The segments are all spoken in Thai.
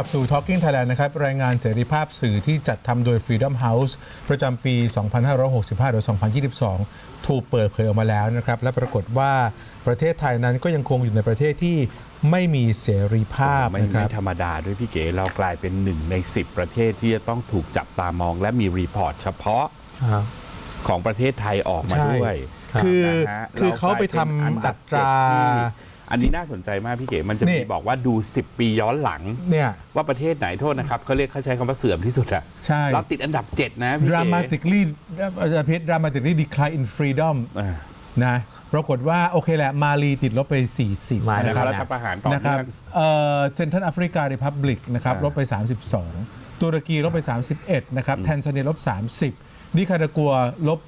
ลับสู่ Talking Thailand นะครับ รายงานเสรีภาพสื่อที่จัดทำโดย Freedom House ประจำปี 2565 หรือ 2022 ถูกเปิดเผยออกมาแล้วนะครับ และปรากฏว่าประเทศไทยนั้นก็ยังคงอยู่ในประเทศที่ไม่มีเสรีภาพไม่นะคไม่รับธรรมดาด้วยพี่เก๋เรากลายเป็นหนึ่งใน 10 ประเทศที่จะต้องถูกจับตามอง และมีรีพอร์ตเฉพาะครับของประเทศไทยออกมาใช่ด้วย คือนะฮะคือเขาไปทรกลยเป็นอันำดัอับตราเจ็ดที่ อันนี้น่าสนใจมากพี่เก๋มันจะนี่ มีบอกว่าดู 10 ปีย้อนหลัง เนี่ย ว่าประเทศไหนโทษนะครับเขาเรียกเขาใช้คำว่าเสื่อมที่สุดอะใช่ เราติดอันดับ 7 นะพี่เก๋ dramatically อาจารย์เพชร dramatically decline in freedom อ่านะปรากฏว่า โอเคแหละ มาลีติดลบไป 40 มา นะนะคครัรับบรัฐประหารต่อนะครับเนื่องเอ่อเซนทรัลแอฟริกา r ร p พับลิกนะครับอ่าลบไป 32 ตุรกีลบไป 31 นะครับ แทนซาเนียลบ 30 นิคารากัวลบ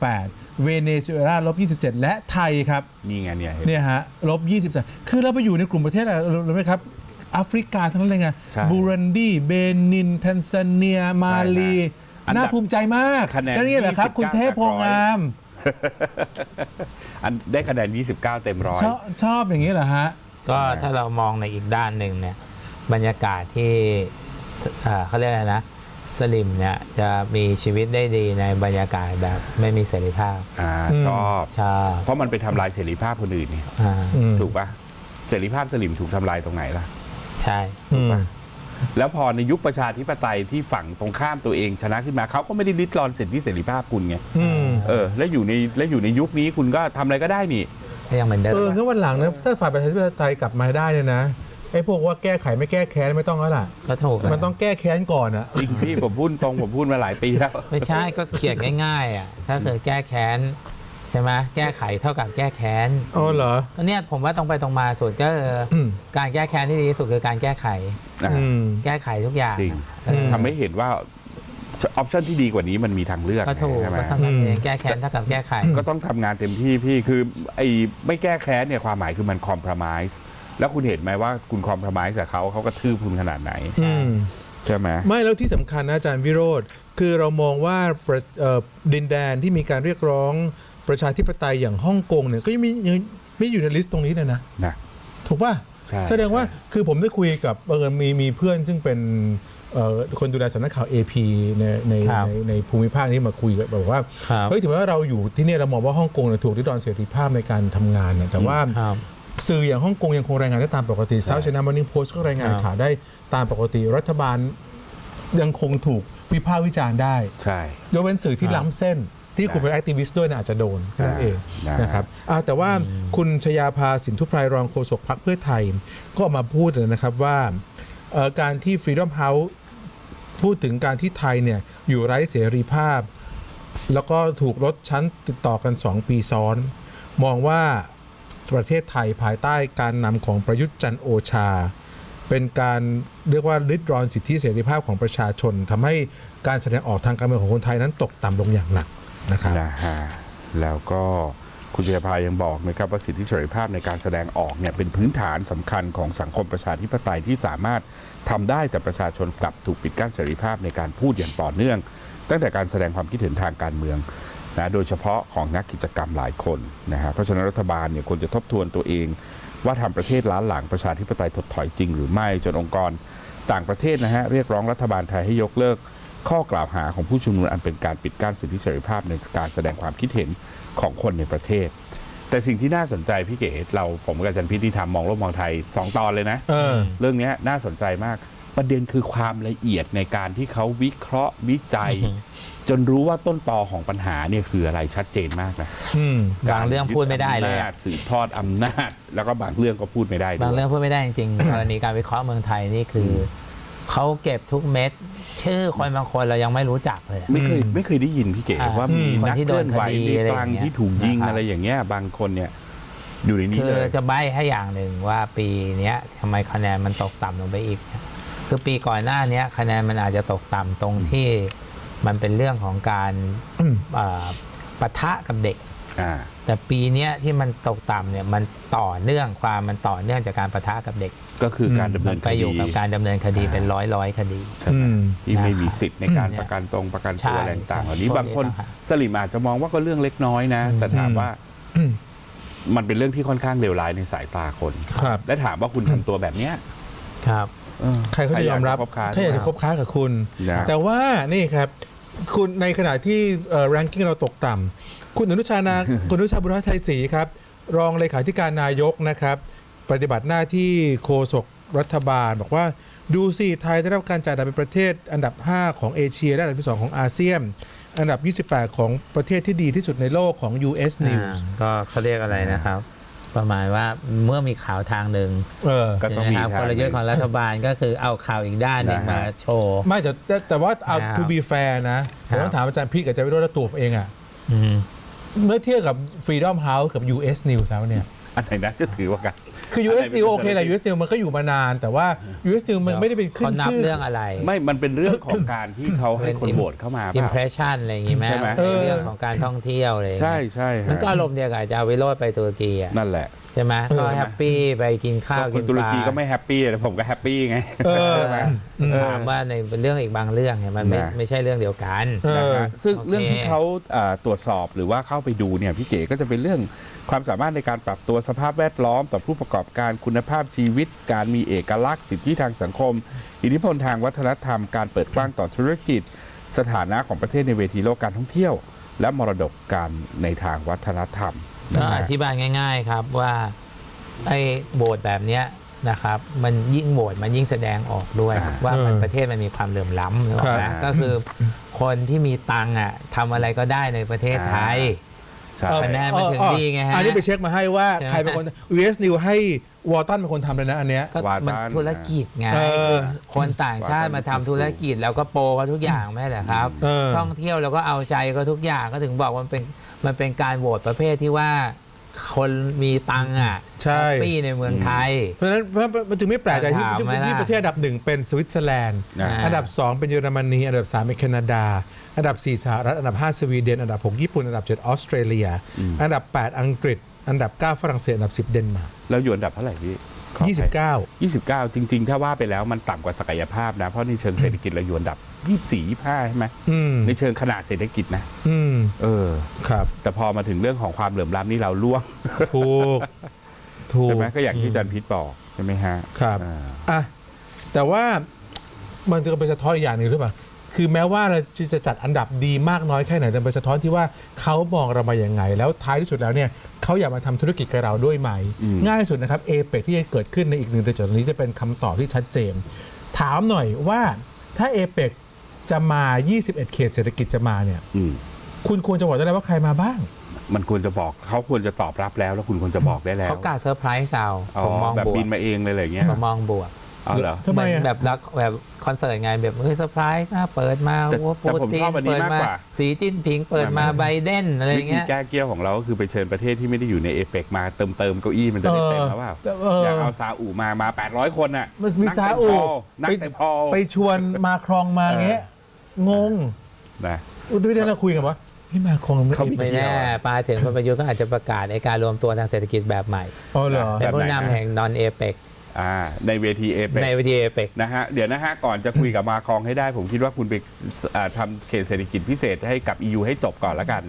28 เวเนซุเอลาลบ27 และไทยครับนี่ไงเนี่ยเห็น เนี่ยฮะลบ23 คือเราไปอยู่ในกลุ่มประเทศอะไรรู้ไหมครับแอฟริกาทั้งนั้นเลยไงใช่บูรันดีเบนินแทนซาเนีย มาลี อันดับน่าภูมิใจมากคะแนนก็นี่แหละครับ 29 คุณเทพโพงาม อันได้คะแนน 29 เต็มร้อย ชอบชอบอย่างนี้เหรอฮะ ก็ถ้าเรามองในอีกด้านหนึ่งเนี่ยบรรยากาศที่สเอ่อเขาเรียกอะไรนะ สลิมเนี่ยจะมีชีวิตได้ดีในบรรยากาศแบบไม่มีเสรีภาพอ่าอืมชอบ ชอบเพราะมันไปทำลายเสรีภาพคนอื่นนี่อ่าอืมถูกปะเสรีภาพสลิมถูกทำลายตรงไหนล่ะ ใช่อืมแล้วพอในยุคประชาธิปไตยที่ฝั่งตรงข้ามตัวเองชนะขึ้นมาเขาก็ไม่ได้ริดรอนสิทธิเสรีภาพคุณไงอืมเออแล้วอยู่ในแล้วอยู่ในยุคนี้คุณก็ทำอะไรก็ได้นี่ ก็ยังเหมือนเดิมเอองั้นวันหลังนะถ้าฝ่ายประชาธิปไตยกลับมาได้เนี่ยนะไอ้พวกว่าแก้ไขไม่แก้แค้นไม่ต้องแล้วล่ะ ก็ถูกมันต้องแก้แค้นก่อนอะจริงพี่ผมพูดตรงผมพูดมาหลายปีแล้ว ไม่ใช่ก็เขียนง่ายๆอะถ้าเกิดแก้แค้นใช่ไหมแก้ไขเท่ากับแก้แค้นอ๋อเหรอ ก็เนี่ยผมว่าตรงไปตรงมาสุดก็คืออม การแก้แค้นที่ดีที่สุดคือการแก้ไข นะอืม แก้ไขทุกอย่างจริงเออทำให้เห็นว่าออปชันที่ดีกว่านี้มันมีทางเลือกก็ถูกใช่ไหมก็ทำนั้นเองแก้แค้นเท่ากับแก้ไข ก็ต้องทำงานเต็มที่พี่คือไอ้ไม่แก้แค้นเนี่ยความหมายคือมันคอม p r o m i s e แล้วคุณเห็นไหมว่าคุณคอม p r o m i s e กับเขาเขาก็ทืบคุณขนาดไหนอืม ใช่ไหม ไม่แล้วที่สำคัญนะอาจารย์วิโรธคือเรามองว่าประเอ่อดินแดนที่มีการเรียกร้องประชาธิปไตยอย่างฮ่องกงเนี่ยก็ยังไม่ยังไม่อยู่ในลิสต์ตรงนี้เลยนะ นะ ถูกป่ะใช่แสดงว่าใช่ คือผมได้คุยกับเออมีมีเพื่อนซึ่งเป็นเอ่อคนดูแลสำนักข่าว AP ในในครับในในภูมิภาคนี้มาคุยกันบอกว่าครับเฮ้ยถึงแม้ว่าเราอยู่ที่เนี่ยเรามองว่าฮ่องกงเนี่ยถูกริดรอนเสรีภาพในการทำงานเนี่ยแต่ว่าครับ สื่ออย่างฮ่องกงยังคงรายงานได้ตามปกติ South China Morning Post ก็รายงานครับข่าวได้ตามปกติรัฐบาลยังคงถูกวิพากษ์วิจารณ์ได้ใช่ยกเว้นสื่อที่ครับล้ำเส้นที่คุณเป็นแอคทิวิสต์ด้วยเนี่ยอาจจะโดนแค่นั้นเองนะนะครับอ่าแต่ว่าคุณชยาภาสินทุพไพรรองโฆษกพรรคเพื่อไทย ก็ออกมาพูดนะครับว่าเอ่อการที่ Freedom House พูดถึงการที่ไทยเนี่ยอยู่ไร้เสรีภาพ แล้วก็ถูกลดชั้นติดต่อกัน 2 ปีซ้อน มองว่า ประเทศไทยภายใต้การนำของประยุทธ์จันโอชา เป็นการเรียกว่าริดรอนสิทธิเสรีภาพของประชาชนทำให้การแสดงออกทางการเมืองของคนไทยนั้นตกต่ำลงอย่างหนักนะครับนะฮะแล้วก็คุณเจยพายังบอกนะครับว่าสิทธิเสรีภาพในการแสดงออกเนี่ยเป็นพื้นฐานสำคัญของสังคมประชาธิปไตยที่สามารถทำได้แต่ประชาชนกลับถูกปิดกั้นเสรีภาพในการพูดอย่างต่อเนื่อง ตั้งแต่การแสดงความคิดเห็นทางการเมือง นะโดยเฉพาะของนักกิจกรรมหลายคนนะฮะเพราะฉะนั้นรัฐบาลเนี่ยควรจะทบทวนตัวเอง ว่าทำประเทศล้าหลังประชาธิปไตยถดถอยจริงหรือไม่จนองค์กรต่างประเทศนะฮะเรียกร้องรัฐบาลไทยให้ยกเลิกข้อกล่าวหาของผู้ชุมนุมอันเป็นการปิดกั้นสิทธิเสรีภาพในการแสดงความคิดเห็นของคนในประเทศ แต่สิ่งที่น่าสนใจพี่เก๋เราผมกับอาจันพิษที่ทำมองโลกมองไทยสองตอนเลยนะเออ เรื่องเนี้ยน่าสนใจมาก ประเด็นคือความละเอียดในการที่เขาวิเคราะห์วิจัยอือฮึจนรู้ว่าต้นตอของปัญหาเนี่ยคืออะไรชัดเจนมากนะอืมบางเรื่องพูดไม่ได้เลยการอะดอำนาจสืบทอดอำนาจ แล้วก็บางเรื่องก็พูดไม่ได้ด้วยบางเรื่องพูดไม่ได้จริงๆกรณีการวิเคราะห์เมืองไทยนี่คืออเขาเก็บทุกเม็ด ชื่อคนบางคนเรายังไม่รู้จักเลย ไม่เคยอืมไม่เคยได้ยินพี่เก๋อ่าว่ามีคนนักที่เคโดลื่นอนไหวคดีในอะไรกลางอย่างเงี้ยที่ถูกยิงนะครับอะไรอย่างเงี้ยบางคนเนี่ยอยู่ในนี้คือเลยจะใบ้ให้อย่างหนึ่งว่าปีเนี้ยทำไมคะแนนมันตกต่ำลงไปอีก คือปีก่อนหน้าเนี้ยคะแนนมันอาจจะตกต่ำตรงที่มันเป็นเรื่องของการอืมเอ่อปะทะกับเด็กอ่าแต่ปีเนี้ยที่มันตกต่ำเนี่ยมันต่อเนื่องความมันต่อเนื่องจากการปะทะกับเด็ก ก็คือการดำเนิมันนไปคอดียู่กับการดำเนินคดีเป็นร้อยร้อยๆคดีใช่ไหมอืมที่ไม่มีนะครับสิทธิ์ในการอืมประกันตรงประกันใช่ตัวอะไรต่างๆเหล่านี้ใช่บางคนพวกนี้ต่างหากสลิมอาจจะมองว่าก็เรื่องเล็กน้อยนะ แต่ถามว่าอืมมันเป็นเรื่องที่ค่อนข้างเลวร้ายในสายตาคนครับและถามว่าคุณทำตัวแบบเนี้ยครับเออ ใครเขาจะยอมรับใครอยากจะคบค้าใครอยากจะคบค้ากับคุณนะแต่ว่านี่ครับคุณในขณะที่เอ่อ ranking เราตกต่ำคุณอนุชานาคุณอนุชาบุรพไทยศรีครับ รองเลขาธิการนายกนะครับ ปฏิบัติหน้าที่โฆษกรัฐบาล บอกว่าดูสิไทยได้รับการจัดอันดับเป็นประเทศอันดับ 5 ของเอเชียและอันดับที่ 2 ของอาเซียน อันดับ 28 ของประเทศที่ดีที่สุดในโลกของ US อ่า News ก็เขาเรียกอะไรนะครับ ประมาณว่าเมื่อมีข่าวทางหนึ่งเออ ก็ต้องมีนะครับทางกลยุทธ์ของรัฐบาลก็คือเอาข่าวอีกด้านหนึ่งนะมาฮะโชว์ ไม่แต่แต่แต่ว่าเอาครับ to be fair นะผมต้องถามอาจารย์พีทกับอาจารย์วิโรจน์และตัวผมเองอะอืม เมื่อเทียบกับ Freedom House กับ US News แล้วเนี่ย อันไหนนะจะถือว่ากัน คืออะไร US เป็น News โอเคแหละธุรกิจ US News มันก็อยู่มานาน แต่ว่า US News มันไม่ได้เป็นขึ้เขานนับชื่อ เรื่องอะไร ไม่ มันเป็นเรื่องของการที่เขาให้คนโหวตเข้ามาเปล่า impression อะไรอย่างงี้ไหมใช่ไหมในเรื่องของการท่องเที่ยวอะไรอย่างใช่เงี้ยใช่ฮะมันก็อารมณ์เดียวกับอาจารย์วิโรจน์ไปตุรกีอะนั่นแหละใช่ไหมเออก็แฮปปี้ไปกินข้าวก็คกินนตุรปลากีก็ไม่แฮปปี้แต่ผมก็แฮปปี้ไง เออ ใช่ไหมอืมเออ ถามว่าในเรื่องอีกบางเรื่องเนี่ยมันไม่นะ ไม่ใช่เรื่องเดียวกัน เออ นะฮะซึ่งโอเค เรื่องที่เขาอ่าตรวจสอบหรือว่าเข้าไปดูเนี่ยพี่เก๋ก็จะเป็นเรื่อง ความสามารถในการปรับตัวสภาพแวดล้อม ต่อผู้ประกอบการคุณภาพชีวิต การมีเอกลักษณ์สิทธิทางสังคม อิทธิพลทางวัฒนธรรม การเปิดกว้างต่อธุรกิจ สถานะของประเทศในเวทีโลกการท่องเที่ยว และมรดกการในทางวัฒนธรรมก็นะอฮะธิบายง่าย ๆครับว่าไอ้โบสถ์แบบเนี้ยนะครับมันยิ่งโบสถ์มันยิ่งแสดงออกด้วยอ่าว่ามันเออประเทศมันมีความเหลื่อมล้ำนึกออกไหมครับก็คือคนที่มีตังค์อะทำอะไรก็ได้ในประเทศไทยใช่เออ คะแนนมันถึงดีไงฮะ อันนี้ไปเช็คมาให้ว่าใช่ไหม ใครเป็นคน US News ให้วอลตันเป็นคนทำเลยนะอันเนี้ย ก็วามันตันธุรกิจไงเออคนต่างชาติมาทำธุรกิจแล้วก็โปรเขาทุกอย่างไม่ใช่เหรอครับ เออท่องเที่ยวแล้วก็เอาใจก็ทุกอย่างก็ถึงบอกว่ามันเป็นมันเป็นการโหวตประเภทที่ว่า คนมีตังค์อะใช่ แฮปปี้ในเมืองไทย เพราะฉะนั้นเพราะมันจึงไม่แปลกใจที่ถามที่ไหมล่ะ ที่ประเทศอันดับหนึ่งเป็นสวิตเซอร์แลนด์นะอ่า อันดับ 2 เป็นเยอรมนี อันดับ 3 เป็นแคนาดา อันดับ 4 สหรัฐ อันดับ 5 สวีเดน อันดับ 6 ญี่ปุ่น อันดับ 7 ออสเตรเลีย อันดับ 8 อังกฤษ อันดับ 9 ฝรั่งเศส อันดับ 10 เดนมาร์ก แล้วอยู่อันดับเท่าไหร่พี่ ขออภัย29 29 จริง ๆ ถ้าว่าไปแล้วมันต่ำกว่าศักยภาพนะ เพราะในเชิงเศรษฐกิจเราอยู่อันดับ 24 25 ใช่ไหมอืมในเชิงขนาดเศรษฐกิจนะ อืมเออ ครับแต่พอมาถึงเรื่องของความเหลื่อมล้ำนี่เราล่วงถูกถูกใช่ไหมก็อย่างที่อาจันพิษบอกใช่ไหมฮะครับ อ่า อะแต่ว่ามันจะเป็นสะท้อนอีกอย่างหนึ่งหรือเปล่า คือแม้ว่าเราจะจัดอันดับดีมากน้อยแค่ไหนแต่เป็นสะท้อนที่ว่าเขามองเรามาอย่างไง แล้วท้ายที่สุดแล้วเนี่ยเขาอยากมาทำธุรกิจกับเราด้วยไหมอืมง่ายสุดนะครับเอเปที่จะเกิดขึ้นในอีกหนึ่งเดือนจากนี้จะเป็นคำตอบที่ชัดเจน ถามหน่อยว่าถ้าเอเปจะมา 21 เขตเศรษฐกิจจะมาเนี่ยอืมคุณควรจะบอกได้แล้วว่าใครมาบ้าง มันควรจะบอกเขาควรจะตอบรับแล้ว แล้วคุณควรจะบอกได้แล้วเขากาเซอร์ไพรส์เราอ๋อผมมองแบบบวบิกนมาเองเลยอะไรอย่างเงี้ย ผมมองบวก เอาเหรอ ทำไมเหอะอนแบบรักแบบคอนเสิร์ตไงแบบเฮ้ยเซอร์ไพรส์นะเปิดมาแต่โอ้แต่ผมปูติชอบอันนี้เปิดมากมากว่าสีจิ้นผิงเปิดมาไม่ไม่ ไบเดนอะไรอวิย่างธีเงี้ย แก้เกี้ยวของเราก็คือไปเชิญประเทศที่ไม่ได้อยู่ในเอเปกมาเติมเติมเก้าอี้มันจะได้เต็มแล้วเปล่าเอออ อยากเอาซาอุมามา 800 คนน่ะมันมีนั่งซาเต็อุฮลนั่งเต็มพอลไปชวนมาครองมาเงี้ย งงนะด้วยนั้นเราคุยกันว่าพี่มาครองไม่เขามีไม่แน่ปลาถึงคนประยุทธ์ก็อาจจะประกาศในการรวมตัวทางเศรษฐกิจแบบใหม่ อ๋อเหรอ เป็นผู้นำแห่งนอนเอเปก อ่าในเวทีเอเปกในวิธีเอเปกนะฮะเดี๋ยวนะฮะก่อนจะคุยกับมาคองให้ได้ ผมคิดว่าคุณไปอ่าทำเขตเศรษฐกิจพิเศษให้กับ EU ให้จบก่อนแล้วกัน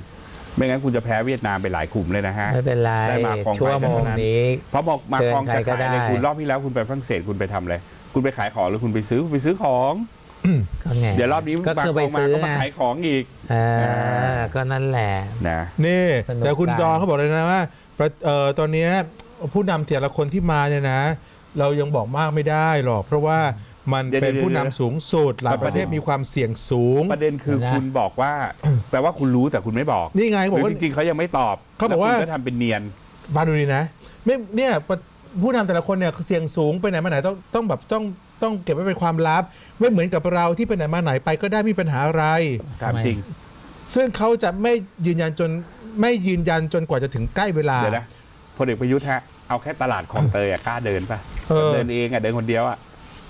ไม่งั้นคุณจะแพ้เวียดนามไปหลายกลุ่มเลยนะฮะไม่เป็นไรได้มาครองชั่วโมงนี้เพราะบอกมาเชิญคองจะใครก็ขายได้เลยคุณรอบที่แล้วคุณไปฝรั่งเศสคุณไปทำอะไรคุณไปขายของหรือคุณไปซื้อคุณไปซื้อของก็ไงเดี๋ยวรอบนี้ก็มาคือคไปองมาซื้อก็มาไงขายของอีกอ่าอ่าก็นั่นแหละนะนี่สนุกแต่คุณจังดอนเขาบอกเลยนะว่าประเอ่อตอนเนี้ยผู้นำแต่ละคนที่มาเนี่ยนะ เรายังบอกมากไม่ได้หรอก เพราะว่ามันเดี๋ยวเป็นเดี๋ยวผู้นำสูงสุดหลายประเทศมีความเสี่ยงสูง ประเด็นคือนะ คุณบอกว่า แปลว่าคุณรู้แต่คุณไม่บอกนี่ไงหบอกรือว่า จริงๆเขายังไม่ตอบเขาบอกว่า แล้วคุณก็ทำเป็นเนียน ฟังดูดีนะไม่เนี่ยผู้นำแต่ละคนเนี่ยเสี่ยงสูงไปไหนมาไหนต้องต้องแบบต้องต้องเก็บไว้เป็นความลับ ไม่เหมือนกับเราที่ไปไหนมาไหนไปก็ได้ไมมีปัญหาอะไร ถามจริง ซึ่งเขาจะไม่ยืนยันจนไม่ยืนยันจนกว่าจะถึงใกล้เวลา เดี๋ยวนะพลเอกประยุทธ์ฮะ เอาแค่ตลาดคลองเตยอะกล้าเดินปะเออ เดินเองอะเดินคนเดียวอะ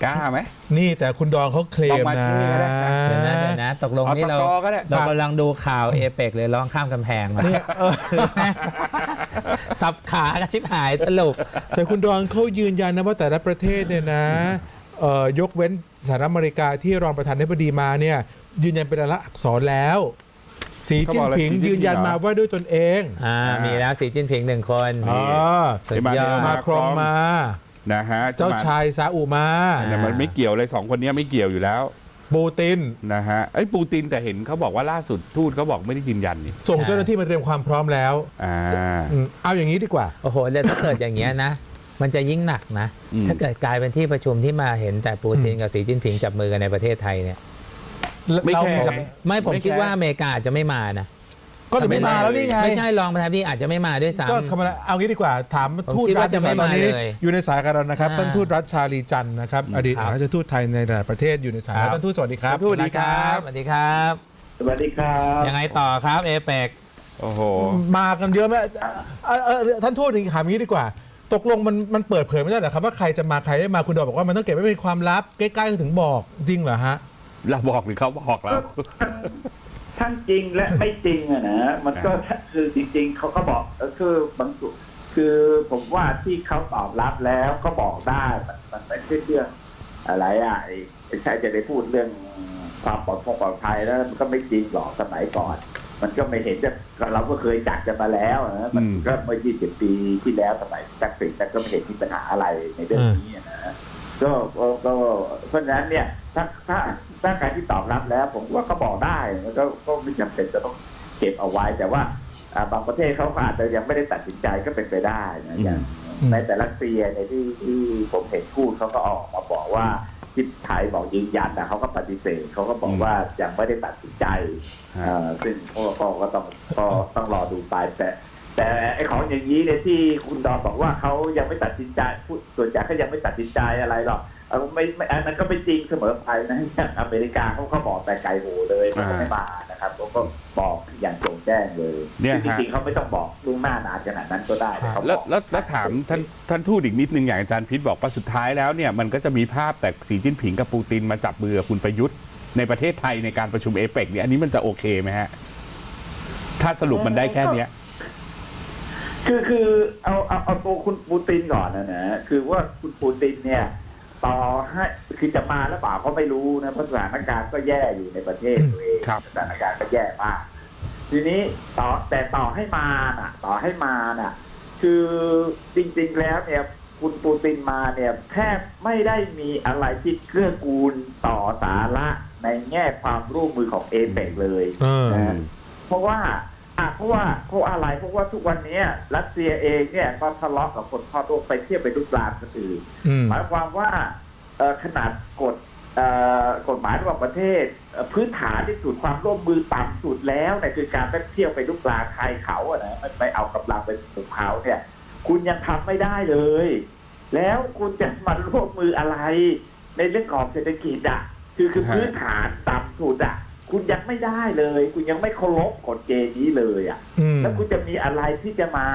กล้าไหม นี่แต่คุณดอนเขาเคลมต้องมานะ เชื่อนะ เดี๋ยวนะเดี๋ยวนะตกลงเอานี่ตะเรากอก็ได้ เรากำลังดูข่าวเอเปกเลยร้องข้ามกำแพงมาเนี่ยเออสับขากระชิบหายสรุป แต่คุณดอนเขายืนยันนะว่าแต่ละประเทศเนี่ยนะเอ่อยกเว้นสหรัฐอเมริกาที่รองประธานาธิบดีมาเนี่ยยืนยันเป็นลายลักษณ์อักษรแล้ว สีจิ้นผิงเขาบอกแล้วสีจิ้นผิงยืนยันมาว่าด้วยตนเองอ่ามีแล้วสีจิ้นผิงหนึ่งคน อ๋อสุดยอดมาครองมา นะฮะจะเจ้ามาชายซาอุมาเนี่ยมันไม่เกี่ยวเลยสองคนเนี้ยไม่เกี่ยวอยู่แล้วปูติน นะฮะไอ้ยปูตินแต่เห็นเขาบอกว่าล่าสุดทูตเขาบอกไม่ได้ยืนยันนี่ส่งเจ้าหน้าที่มาเตรียมความพร้อมแล้วอ่า อืมเอาอย่างนี้ดีกว่า โอ้โหเดี๋ยวถ้าเกิดอย่างเงี้ยนะ มันจะยิ่งหนักนะ อืม ถ้าเกิดกลายเป็นที่ประชุมที่มาเห็นแต่ปูตินกับสีจิ้นผิงจับมือกันในประเทศไทยเนี่ย ไม่เราแคร์มีไหสัมกไม่ผมไม่แคร์คิดว่าอเมริกาอาจจะไม่มานะก็ถึงไม่มาแล้วนี่ไงไม่ใช่รองประธานาธิบดีอาจจะไม่มาด้วยซ้ำ ก็คำว่าเอางี้ดีกว่าถามผมทูตคิดรัว่าฐจะไม่ตอนนี้มาเลยอยู่ในสายกับเรานะครับอ่าท่านทูตรัฐชาลีจันทร์นะครับอดีตครับราชทูตไทยในหลายประเทศอยู่ในสายครับท่านทูตสวัสดีครับทูตสวัสดีครับ สวัสดีครับ สวัสดีครับยังไงต่อครับเอเปก โอ้โห มากันเยอะไหมเอ่อเอ่อเอ่อท่านทูตถามงี้ดีกว่า ตกลงมันมันเปิดเผยไม่ได้เหรอครับว่าใครจะมาใครไม่มาคุณดอกบอกว่ามันต้องเก็บไว้เป็นความลับใกล้ๆถึงบอกจริงเหรอฮะ เราบอกหรือเขาบอกเรา ทั้งจริงและไม่จริงอะนะมันก็คือจริง ๆเขาก็บอกเออคือบางส่วนคือผมว่าที่เขาตอบรับแล้วก็บอกได้มันมันไม่ใช่เรื่องอะไรอะไอ้ไอ้ใช่จะไปพูดเรื่องความปลอดภัยปลอดภัยแล้วมันก็ไม่จริงหรอกสมัยก่อน มันก็ไม่เห็นจะเราก็เคยจัดกันมาแล้วนะมันอืมก็เมื่อ20 ปีที่แล้วสมัยตักสินแต่ก็ไม่เห็นมีปัญหาอะไรในเรื่องนี้นะก็ก็ก็เพราะฉะนั้นเนี่ยถ้าถ้า ถ้าการที่ตอบรับแล้ว ผมว่าก็บอกได้แล้วก็ก็ไม่จำเป็นจะต้องเก็บเอาไว้ แต่ว่าอ่าบางประเทศเขาก็อาจจะยังไม่ได้ตัดสินใจก็เป็นไปได้นะอย่างอืมในแต่ละเซียในยที่ที่ผมเห็นพูดเขาก็ออกมาบอกว่าที่ไทยบอกยืนยันแต่เขาก็ปฏิเสธเขาก็บอกว่ายังไม่ได้ตัดสินใจฮะเอ่อซึ่งพวกก็ก็ต้องก็ต้องรอดูไปแต่แต่ไอ้ของอย่างนี้เนี่ยที่คุณดอนบอกว่าเขายังไม่ตัดสินใจพูดส่วนใหญ่เขายังไม่ตัดสินใจอะไรหรอก เอาไม่ไม่อันนั้นก็ไม่จริงเสมอไปนะอย่างอเมริกาเขาก็บอกแต่ไกลโหเลยเขาก็ไม่มานะครับเขาก็บอกอย่างโจงแจ้งเลยเนี่ยจฮะริงๆเขาไม่ต้องบอกล่วงหน้านานขนาดนั้นก็ได้ต่เขาแล้วบอกแล้วแล้วถามท่านท่านทูตอีกนิดนึงอย่างอาจารย์พิษบอกว่าสุดท้ายแล้วเนี่ยมันก็จะมีภาพแต่สีจิ้นผิงกับปูตินมาจับมือกับคุณประยุทธ์ในประเทศไทยในการประชุมเอเปกเนี่ยอันนี้มันจะโอเคไหมฮะถ้าสรุปมันได้แค่เนี้ยคือคือเอาเอาเอาตัวคุณปูตินก่อนนะนะคือว่าคุณปูตินเนี่ย ต่อให้คือจะมาหรือเปล่าก็ไม่รู้นะเพราะสถานการณ์ก็แย่อยู่ในประเทศตัวเองครับสถานการณ์ก็แย่มากทีนี้ต่อแต่ต่อให้มาน่ะ ต่อให้มาน่ะ คือจริง ๆ แล้วเนี่ยคุณปูตินมาเนี่ยแทบไม่ได้มีอะไรที่เกื้อกูลต่อสาระในแง่ความร่วมมือของเอเปกเลยเออนะเพราะว่า อะเพราะว่าเพราะอะไรเพราะว่าทุกวันเนี้ยรัสเซียเองเนี่ยก็ทะเลาะกับคนทั่วโลกไปเที่ยวไปลุกลามคนอื่นอืมหมายความว่าเอ่อขนาดกฎเอ่อกฎหมายระหว่างประเทศเอ่อพื้นฐานที่สุดความร่วมมือต่ำสุดแล้วเนี่ยคือการไปเที่ยวไปลุกลามใครเขาอะนะมันไปเอากำลังไปสุกเขาเนี่ย คุณยังทำไม่ได้เลย แล้วคุณจะมาร่วมมืออะไร ในเรื่องของเศรษฐกิจอะ คือคือฮะพื้นฐานต่ำสุดอะ คุณยังไม่ได้เลย คุณยังไม่เคารพกฎเกณฑ์นี้เลยอะ อืม แล้วคุณจะมีอะไรที่จะมา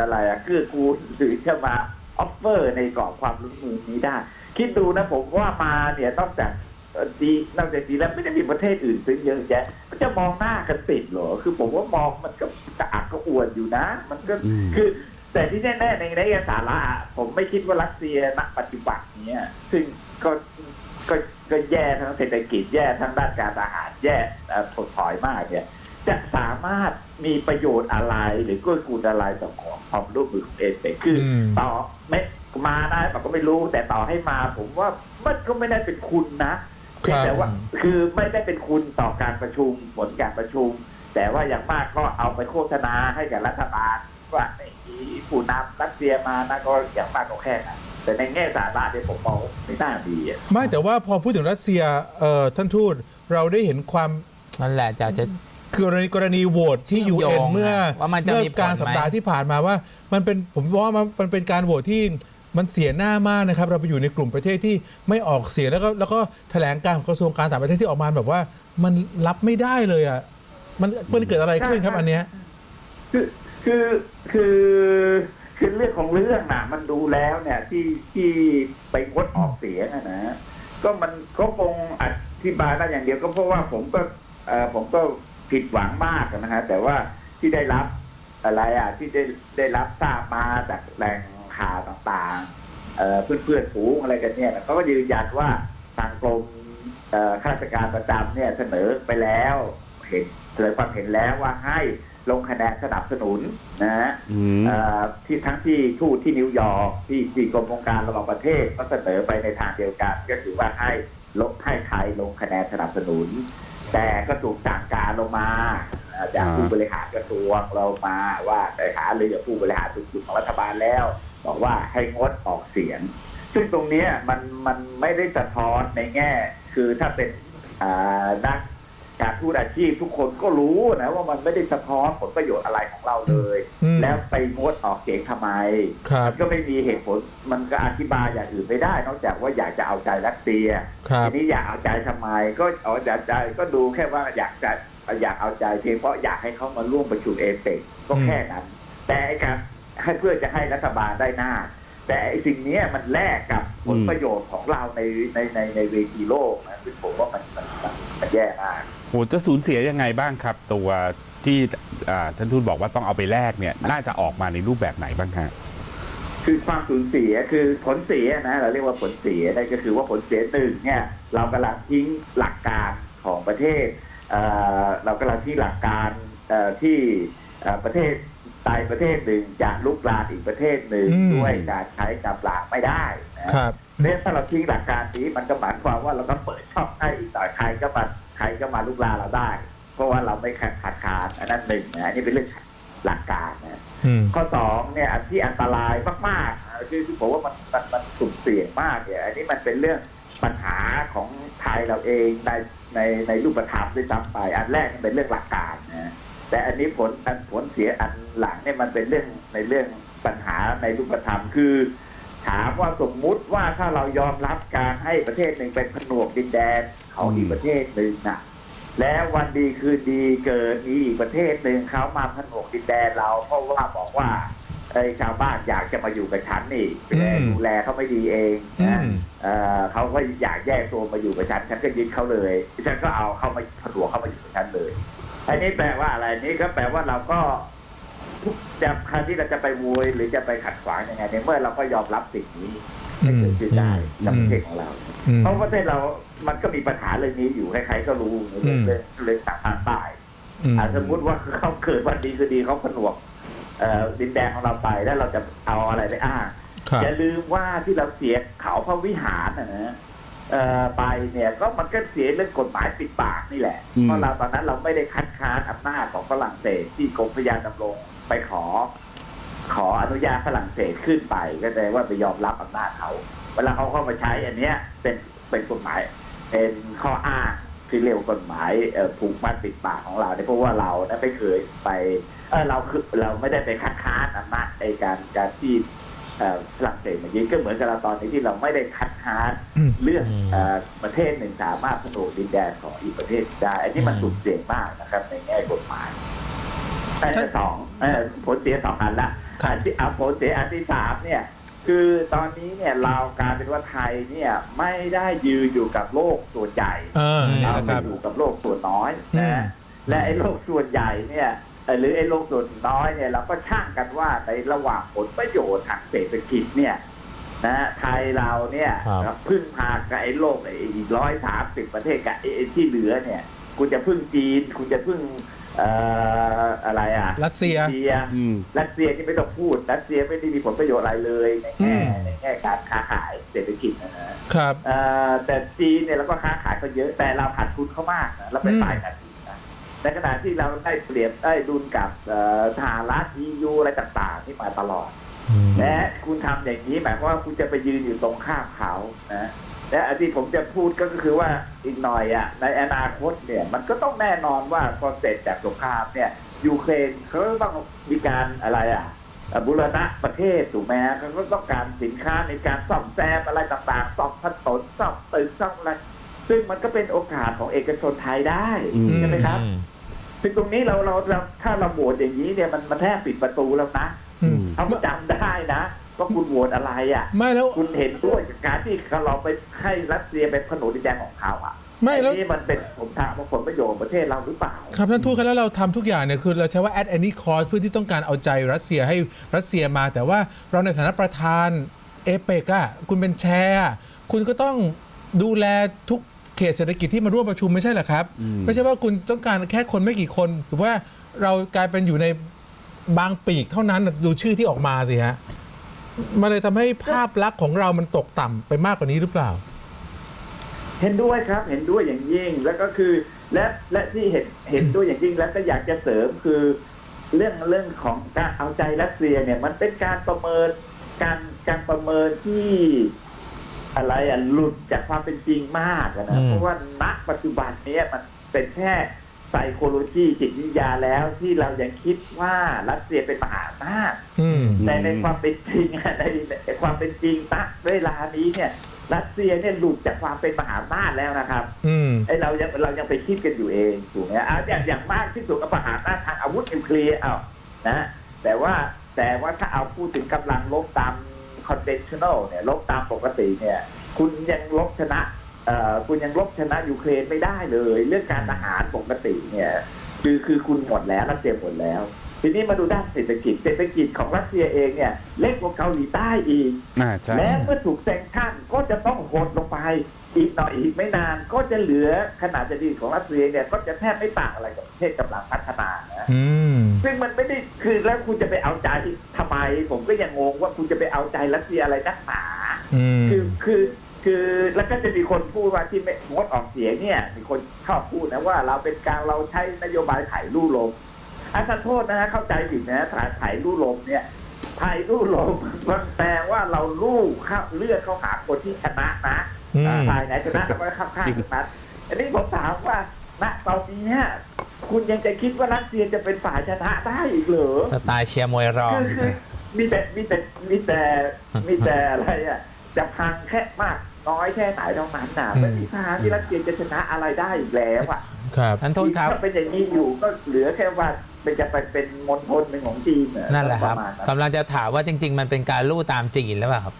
อะไรอะเกื้อกูลหรือจะมาออฟเฟอร์ในกรอบความร่วมมือนี้ได้ คิดดูนะผมว่ามาเนี่ยนอกจากเอ่อดีนอกจากดีแล้วไม่ได้มีประเทศอื่นซึ่งเยอะแยะมันจะมองหน้ากันติดเหรอ คือผมว่ามองมันก็กระอักกระอ่วนอยู่นะ มันก็อืม คือ แต่ที่แน่ๆในในสาระอะผมไม่คิดว่ารัสเซียณปัจจุบันเนี้ยซึ่งก็ ก็ก็แย่ทั้งเศรษฐกิจแย่ทั้งด้านการทหารแย่เอ่อถดถอยมากเนี่ยจะสามารถมีประโยชน์อะไรหรือกู้กูลอะไรต่อของความร่วมมือของเอเปกคืออมต่อไม่มาได้ผมก็ไม่รู้แต่ต่อให้มา ผมว่ามันก็ไม่ได้เป็นคุณนะเพียงแต่ว่าคือไม่ได้เป็นคุณต่อการประชุมผลการประชุม แต่ว่าอย่างมากก็เอาไปโฆษณาให้กับรัฐบาลว่าไอ้ผู้นำรัสเซียมานะก็อย่างมากก็แค่นั้น แต่ในแง่สาระเนี่ยผมมองไม่น่าดีอะไม่แต่ว่าพอพูดถึงรัสเซียเอ่อท่านทูตเราได้เห็นความนั่นแหละจะจะคือกรณีกรณีโหวตที่เชื่อมโย UN งเมื่อว่ามันจะเมื่มีอผลกลางสัปดาห์ไหมที่ผ่านมาว่า มันเป็นผมว่ามันมันเป็นการโหวตที่มันเสียหน้ามากนะครับ เราไปอยู่ในกลุ่มประเทศที่ไม่ออกเสียงแล้วก็แล้วก็แถลงการของกระทรวงการต่างประเทศที่ออกมาแบบว่า มันรับไม่ได้เลยอะมันมันเกิดอะไรขึ้นครับอันเนี้ย คือคือคือ คือเรื่องของเรื่องน่ะ มันดูแล้วเนี่ยที่ที่ไปงดออกเสียงอะนะก็มันก็คงอธิบายได้อย่างเดียวก็เพราะว่าผมก็เออผมก็ผิดหวังมากนะฮะแต่ว่าที่ได้รับอะไรอะที่ได้ได้รับทราบมาจากแหล่งข่าวต่างๆเอ่อเพื่อนเพื่อนๆฝูงอะไรกันเนี่ยเขาก็ยืนยันว่าทางกรมเอ่อข้าราชการประจำเนี่ยเสนอไปแล้ว เห็นเสนอความเห็นแล้วว่าให้ลงคะแนนสนับสนุน นะฮะอืมเอ่อที่ทั้งที่ทูตที่นิวยอร์กที่ที่กรมองค์การระหว่างประเทศก็เสนอไปในทางเดียวกัน ก็คือว่าให้ลงให้ไทยลงคะแนนสนับสนุน แต่ก็ถูกสั่งการลงมาเอ่อจากอ่าผู้บริหารกระทรวงเรามาว่าไปหารือกับผู้บริหารสูงสุดของรัฐบาลแล้ว บอกว่าให้งดออกเสียง ซึ่งตรงเนี้ยมันมันไม่ได้สะท้อนในแง่ คือถ้าเป็นอ่านัก การทูตอาชีพทุกคนก็รู้นะว่ามันไม่ได้สะท้อนผลประโยชน์อะไรของเราเลย อืมแล้วไปงดออกเสียงทำไมครับ มันก็ไม่มีเหตุผลมันก็อธิบายอย่างอื่นไม่ได้ นอกจากว่าอยากจะเอาใจรัสเซีย ครับ ทีนี้อยากเอาใจทำไมก็เอาอยากใจก็ดูแค่ว่าอยากจะอยากเอาใจเพียงเพราะอยากให้เขามาร่วมประชุมเอเปกก็แค่นั้น แต่ไอ้การให้เพื่อจะให้รัฐบาลได้หน้า แต่ไอ้สิ่งเนี้ยมันแลกกับผลประโยชน์ของเราในในในในเวทีโลกนะซึ่งผมว่ามันมันมันมันแย่มาก โหจะสูญเสียยังไงบ้างครับ ตัวที่อ่าท่านทูตบอกว่าต้องเอาไปแลกเนี่ยน่าจะออกมาในรูปแบบไหนบ้างฮะคือความสูญเสียคือผลเสียนะเราเรียกว่าผลเสียนั่นก็คือว่าผลเสียหนึ่งเนี่ยเรากำลังทิ้งหลักการของประเทศเอ่อเรากำลังทิ้งหลักการเอ่อที่เอ่อประเทศใดประเทศหนึ่งจะลุกลามอีกประเทศหนึ่งอืมด้วยการใช้กำลังไม่ได้นะครับเนี่ยถ้าเราทิ้งหลักการนี้มันก็หมายความว่าเราก็เปิดช่องให้อีกต่อยใครก็มาใค รก็มาลุกลามเราได้ เพราะว่าเราไม่ขัดขัดขานอันนั้นหนึ่งนะอันนี้เป็นเรื่องหลักการนะอืมข้อสองเนี่ยอันที่อันตรายมากๆอะคือที่ผมว่ามันมันมันสุ่มเสี่ยงมากเนี่ยอันนี้มันเป็นเรื่องปัญหาของไทยเราเองในในในรูปธรรมด้วยซ้ำไป อันแรกมันเป็นเรื่องหลักการนะแต่อันนี้ผลอันผลเสียอันหลังเนี่ยมันเป็นเรื่องในเรื่องปัญหาในรูปธรรมคือ ถามว่าสมมุติว่าถ้าเรายอมรับการให้ประเทศหนึ่งเป็นผนวกดินแดน ของอีกประเทศหนึ่งนะแล้ววันดีคืนดีเกิดมีอีกประเทศหนึ่งเขามาผนวกดินแดนเรา เพราะว่าบอกว่าไอ้ชาวบ้านอยากจะมาอยู่กับฉันนี่อืมดูแลเขาไม่ดีเองอืนะมเอ่อเขาก็อยากแยกตัวมาอยู่กับฉันฉันก็ยึดเขาเลยฉันก็เอาเข้ามาผนวกเข้ามาอยู่กับฉันเลยอันนี้แปลว่าอะไรนี่ก็แปลว่าเราก็จะครั้งที่เราจะไปโวยหรือจะไปขัดขวางยังไงในเมื่อเราก็ยอมรับสิ่งนี้ ให้เกิดขึ้นได้อืมกับประเทศของเราอืมเพราะประเทศเรามันก็มีปัญหาเรื่องนี้อยู่ใครๆก็รู้ในเรื่องอืมเรื่องเรื่องทางภาคใต้อืมอ่าสมมุติว่าเขาเกิดวันดีคือดีเขาผนวกเอ่อดินแดนของเราไปแล้วเราจะเอาอะไรไปอ้างครับอย่าลืมว่าที่เราเสียเขาพระวิหารนะนะเอ่อไปเนี่ยก็มันก็เสียเรื่องกฎหมายปิดปากนี่แหละอืมเพราะเราตอนนั้นเราไม่ได้คัดค้านอำนาจของฝรั่งเศสที่กรมพระยาดำรงไปขอ ขออนุญาตฝรั่งเศสขึ้นไป ก็แสดงว่าไปยอมรับอำนาจเขา เวลาเขาเข้ามาใช้อันเนี้ยเป็นเป็นกฎหมาย เป็นข้ออ้างที่เรียกว่ากฎหมายเอ่อผูกมัดปิดปากของเราเนี่ยเพราะว่าเราเนี่ยไม่เคยไปเออเราคือเราไม่ได้ไปคัดค้านอำนาจในการการที่เอ่อฝรั่งเศสมายึดก็เหมือนกับเราตอนนี้ที่เราไม่ได้คัดค้านอืมเรื่องอืมเอ่อประเทศหนึ่งสามารถผนวกดินแดนของอีกประเทศได้ อันนี้มันอืมสุ่มเสี่ยงมากนะครับในแง่กฎหมายอันท่านที่สองเอ่อผลเสียสองอันละครับ อันที่เอาผลเสียอันที่สามเนี่ยคือตอนนี้เนี่ยเรากลารเป็นว่าไทยเนี่ยไม่ได้ยืนอยู่กับโลกส่วนใหญ่เออนี่เรานะคไปรับอยู่กับโลกส่วนน้อยอืมนะและไอ้โลกส่วนใหญ่เนี่ยเอ่อหรือไอ้โลกส่วนน้อยเนี่ยเราก็ช่างกันว่าในระหว่างผลประโยชน์ทางเศรษฐกิจเนี่ยนะไทยเราเนี่ยครับพึ่งพากับไอ้โลกไอ้อีกร้อยสามสิบประเทศกับไอ้ไอ้ที่เหลือเนี่ย คุณจะพึ่งจีน คุณจะพึ่ง เอ่ออะไรอะรัสเซียอินเดีย อืม รัสเซียที่ไม่ต้องพูดรัสเซียไม่ได้มีผลประโยชน์อะไรเลยในแง่อืม ในแง่การค้าขายเศรษฐกิจนะฮะครับ เอ่อแต่จีนเนี่ยเราก็ค้าขายเขาเยอะแต่เราขาดทุนเขามากนะเราเป็นอืมฝ่ายขาดทุนนะในขณะที่เราได้เปรียบได้ดุลกับเอ่อสหรัฐยูอะไรต่างๆ ที่มาตลอดอืมและคุณทำอย่างนี้หมายความว่าคุณจะไปยืนอยู่ตรงข้ามเขานะ และอันที่ผมจะพูดก็คือว่าอีกหน่อยอะในอนาคตเนี่ยมันก็ต้องแน่นอนว่าพอเสร็จจากสงครามเนี่ยยูเครนเขาก็ต้องมีการอะไรอะเอ่อบุรณะประเทศถูกไหมฮะเขาก็ต้องการสินค้าในการซ่อมแซมอะไรต่างๆซ่อมถนนซ่อมตึกซ่อมอะไรซึ่งมันก็เป็นโอกาสของเอกชนไทยได้อืมใช่ไหมครับอืมซึ่งตรงนี้เราเราเราถ้าเราโหวตอย่างนี้เนี่ยมันมันแทบปิดประตูแล้วนะอืมเขาจำได้นะ ว่าคุณโหวตอะไรอะ ไม่แล้ว คุณเห็นด้วยกับการที่เราไปให้รัสเซียเป็นผนวกดินแดนของเขาอะไม่แล้วอันนี่มันเป็นผมถามว่าผลประโยชน์ของประเทศเราหรือเปล่า ครับท่านทูตครับแล้วเราทำทุกอย่างเนี่ยคือเราใช้ว่า at any cost เพื่อที่ต้องการเอาใจรัสเซียให้รัสเซียมา แต่ว่าเราในฐานะประธานเอเปกอะคุณเป็นแชร์อะคุณก็ต้องดูแลทุกเขตเศรษฐกิจที่มาร่วมประชุมไม่ใช่เหรอครับอืมไม่ใช่ว่าคุณต้องการแค่คนไม่กี่คนหรือว่าเรากลายเป็นอยู่ในบางปีกเท่านั้นน่ะดูชื่อที่ออกมาสิฮะ มันเลยทำให้ภาพลักษณ์ของเรามันตกต่ำไปมากกว่านี้หรือเปล่า เห็นด้วยครับ เห็นด้วยอย่างยิ่ง แล้วก็คือและและที่เห็นเห็นด้วยอย่างยิ่งแล้วก็อยากจะเสริมคือ เรื่องเรื่องของการเอาใจรัสเซียเนี่ย มันเป็นการประเมินการการประเมินที่อะไรอะหลุดจากความเป็นจริงมากอะอืนะมเพราะว่าณปัจจุบันเนี้ยมันเป็นแค่ ไซโคโลจีจิตวิทยาแล้วที่เรายังคิดว่ารัสเซียเป็นมหาอำนาจอืม แต่ในความเป็นจริงอะในในความเป็นจริงณเวลานี้เนี่ย รัสเซียเนี่ยหลุดจากความเป็นมหาอำนาจแล้วนะครับอืม ไอเรายังเรายังไปคิดกันอยู่เองถูกไหมอะอย่างอย่างมากที่สุดก็มหาอำนาจทางอาวุธนิวเคลียร์เอานะแต่ว่าแต่ว่าถ้าเอาพูดถึงกำลังลบตาม conventional เนี่ยลบตามปกติเนี่ย คุณยังลบชนะเอ่อ คุณยังลบชนะยูเครนไม่ได้เลย เรื่องการทหารปกติเนี่ยคือคือคุณหมดแล้วรัสเซียหมดแล้ว ทีนี้มาดูด้านเศรษฐกิจ เศรษฐกิจของรัสเซียเองเนี่ยเล็กกว่าเกาหลีใต้อีกอ่าใช่และเมื่อถูกแซงชั่นก็จะต้องหดลงไปอีกหน่อยอีกไม่นานก็จะเหลือขนาดจะดีของรัสเซียเนี่ยก็จะแทบไม่ต่างอะไรกับประเทศกำลังพัฒนานะอืมซึ่งมันไม่ได้คือแล้วคุณจะไปเอาใจทำไม ผมก็ยังงงว่าคุณจะไปเอาใจรัสเซียอะไรนักหนาอืมคือคือ คือแล้วก็จะมีคนพูดว่าที่ไม่งดออกเสียงเนี่ย มีคนชอบพูดนะว่า เราเป็นการเราใช้นโยบายถ่ายรูปลมอาจารย์โทษนะฮะเข้าใจผิดนะถ่ายถ่ายรูปลมเนี่ยถ่ายรูปลมมันแปลว่าเราลู่เข้าเลือกเข้าหาคนที่ชนะนะอืมฝ่ายไหนชนะเราก็ข้ามข้างจริงตรงนั้นอันนี้ผมถามว่าณตอนนี้เนี่ยคุณยังจะคิดว่ารัสเซียจะเป็นฝ่ายชนะได้อีกเหรอสไตล์เชียร์มวยรองคือคือมีแต่มีแต่มีแต่มีแต่อะไรอะจะพังแค่มาก น้อยแค่ไหนเท่านั้นน่ะอืมไม่มีทางที่รัสเซียจะชนะอะไรได้อีกแล้วอะครับท่านโทษครับถ้าเป็นอย่างนี้อยู่ก็เหลือแค่ว่าเป็นจะไปเป็นมณฑลหนึ่งของจีนน่นั่นแหละครับปมาณนั้นกำลังจะถามว่าจริง ๆ มันเป็นการลู่ตามจีนหรือเปล่าครับ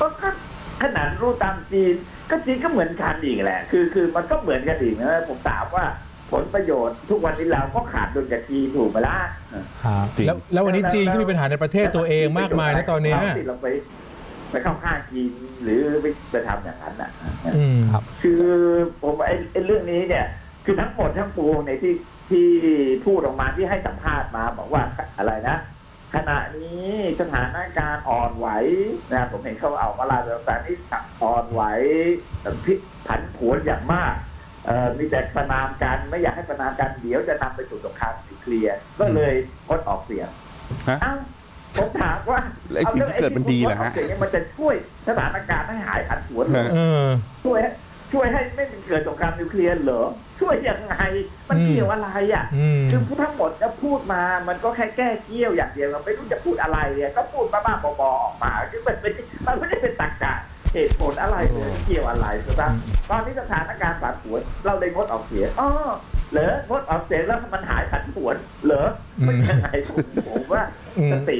ก็ก็ขนาดรู้ตามจีน ก็จีนก็เหมือนกันอีกแหละ คือคือมันก็เหมือนกันอีกนะผมถามว่าผลประโยชน์ทุกวันนี้เราก็ขาดดุลกับจีนถูกไหมล่ะครับจริงแล้วแล้ววันนี้จีนก็มีปัญหาในประเทศตัวเองมากมายนะตอนเนี้ยเราติดเราไป ไปเข้าข้างจีนหรือไปไปทำอย่างนั้นอะอืมครับ คือผมไอ้ไอ้เรื่องนี้เนี่ย คือทั้งหมดทั้งปวงในยที่ที่พูดออกมาที่ให้สัมภาษณ์มาบอกว่าอะไรนะขณะนี้สถานการณ์อ่อนไหวนะผมเห็นเขาเอามาลาสถานนี้อ่อนไหวพลิกผันผวนอย่างมากเอ่อมีแต่ประนามกันไม่อยากให้ประนามกันเดี๋ยวจะนำไปสู่สงครามนิวเคลียร์ก็เลยงดออกเสียงฮะอ้าว ผมถามว่าแล้วไอ้สิ่งที่เกิดมันดีเหรอฮะารื่องไอ้ที่คุณงดออกเสียงเนี่ยมันจะช่วยสถานการณ์ให้หายผันผวนเหรอเออ ช่วยให้ช่วยให้ไม่เกิดสงครามนิวเคลียร์เหรอ ช่วยยังไง มันอืมเกี่ยวอะไรอะ อืม คือทั้งหมดจะพูดมา มันก็แค่แก้เกี้ยวอย่างเดียวเราไม่รู้จะพูดอะไรเนี่ยก็พูดบ้าๆบอๆออกมาคือมันไม่มันไม่ได้เป็นตรรกะเหตุผลอะไรเลยเกี่ยวอะไรใช่ปะตอนนี้สถานการณ์ผันผวนเราเลยงดออกเสียงอ๋อ เหรองดออกเสียงแล้วมันหายผันผวนเหรอไม่ยังไงผมผมว่าอืมสติ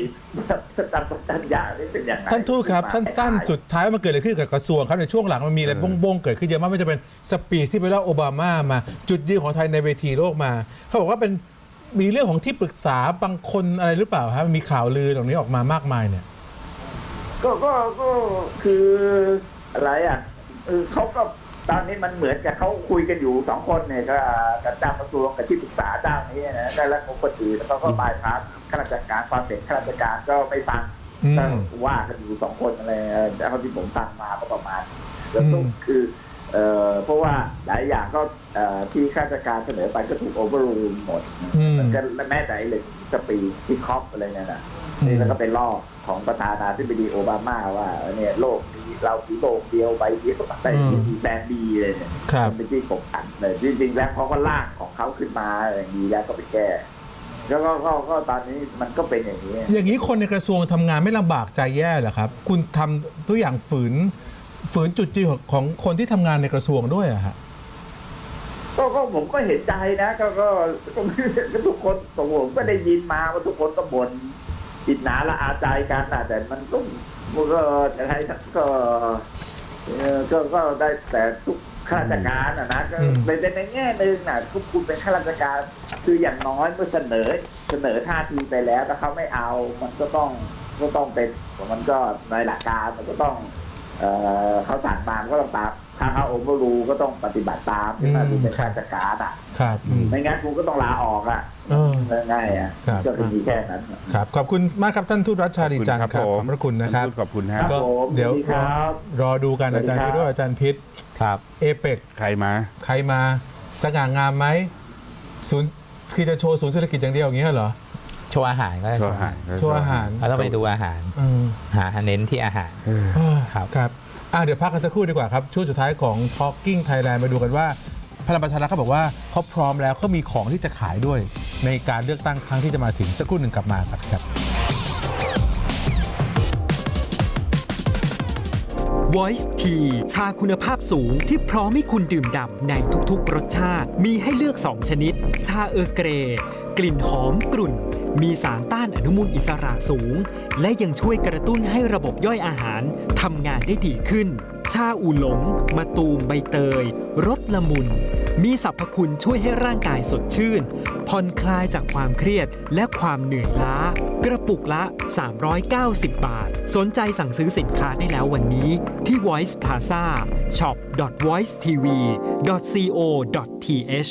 สตัสัญญานี่เป็นยังไงท่านทูตครับสั้นๆสุดท้ายว่ามันเกิดอะไรขึ้นกับกระทรวงครับในช่วงหลังมันมีอะไรเออบ้งๆเกิดขึ้นเยอะมากไม่ว่าจะเป็นสปีชที่ไปเล่าโอบามามา จุดยืนของไทยในเวทีโลกมา เขาบอกว่าเป็นมีเรื่องของที่ปรึกษาบางคนอะไรหรือเปล่าครับมีข่าวลือตรงนี้ออกมามากมายเนี่ย ก็ก็ก็คืออะไรอะเออเขาก็ ตอนนี้มันเหมือนกับเขาคุยกันอยู่สองคนเนี่ยก็กับเจ้ากระทรวงกับที่ปรึกษาเจ้านี้นะได้แล้วคนอื่นแล้วเขาก็บายพาสข้าราชการความเห็นข้าราชการก็ไม่ฟังอืมก็ว่ากันอยู่สองคนอะไรเท่าที่ผมฟังมาก็ประมาณแล้วก็อืมคือเอ่อเพราะว่าหลายอย่างก็เอ่อที่ข้าราชการเสนอไปก็ถูกโอเวอร์รูลหมดอืมมันก็แม้แต่ไอ้เรื่องสปีดที่คอปอะไรเนี่ยนะอืม นี่แล้วก็เป็นล่อของประธานาธิบดีโอบามาว่าเนี่ยโลกนี้เราถือโลกเดียวใบเดียวแต่ที่แบนดีเลยเนี่ยครับมันเป็นที่กดขันเลยจริงๆแล้วเขาก็ลากของเขาขึ้นมาอย่างนี้แล้วก็ไปแก้แล้วก็ก็ก็ตอนนี้มันก็เป็นอย่างนี้ อย่างนี้คนในกระทรวงทำงานไม่ลำบากใจแย่เหรอครับ คุณทำทุกอย่างฝืน ฝืนจุดยืนของของคนที่ทำงานในกระทรวงด้วยอะฮะก็ก็ผมก็เห็นใจนะ ก็ก็ก็ก็ทุกคนผมก็ได้ยินมาว่าทุกคนก็บ่น อิจฉาละอาใจกันนะแต่มันก็มันก็อะไรก็เออก็ก็ได้แต่ทุกข้าราชการนะนะก็อืมในในแง่หนึ่งนะทุกคุณเป็นข้าราชการ คืออย่างน้อยเมื่อเสนอเสนอท่าทีไปแล้วถ้าเขาไม่เอา มันก็ต้องก็ต้องเป็นมันก็ในหลักการมันก็ต้อง เอ่อเขาสั่งมามันก็ต้องตาม ถ้าเขาโอเวอร์รูก็ต้องปฏิบัติตามใช่ไหมอืมที่เป็นครับราชการอะครับอืมไม่งั้นกูก็ต้องลาออกอะเออง่ายๆอะครับก็คือมีแค่นั้นครับขอบคุณมากครับท่านทูตรัชชาลีจันทร์ครับขขออบบคุณพระคุณนะครับขอบคุณฮะครับก็ผมเดี๋ยวสวัสดีครับรอดูกันอาจารย์สวัพิสดีโรครับจน์อาจารย์พิษครับเอเปกใครมาใครมาสง่างามไหมศูนย์คือจะโชว์ศูนย์เศรษฐกิจอย่างเดียวอย่างเงี้ยเหรอโชว์อาหารก็ได้โชโชว์ว์อาอาหาหารรโชว์อาหารเราต้องไปดูอาหารอืมหาเน้นที่อาหารเออครับครับ อะเดี๋ยวพักกันสักครู่ดีกว่าครับ ช่วงสุดท้ายของ Talking Thailand มาดูกันว่า พลังประชารัฐเขาบอกว่าเขาพร้อมแล้วเขามีของที่จะขายด้วย ในการเลือกตั้งครั้งที่จะมาถึงสักครู่หนึ่งกลับมาครับ Voice Tea ชาคุณภาพสูงที่พร้อมให้คุณดื่มด่ำในทุกๆ รสชาติ มีให้เลือก 2 ชนิด ชาเออร์เกร กลิ่นหอมกรุ่น มีสารต้านอนุมูลอิสระสูง และยังช่วยกระตุ้นให้ระบบย่อยอาหาร ทำงานได้ดีขึ้น ชาอูหลงมะตูมใบเตยรสละมุน มีสรรพคุณช่วยให้ร่างกายสดชื่น ผ่อนคลายจากความเครียดและความเหนื่อยล้า กระปุกละ 390 บาท สนใจสั่งซื้อสินค้าได้แล้ววันนี้ที่ Voice Plaza shop voicetv co th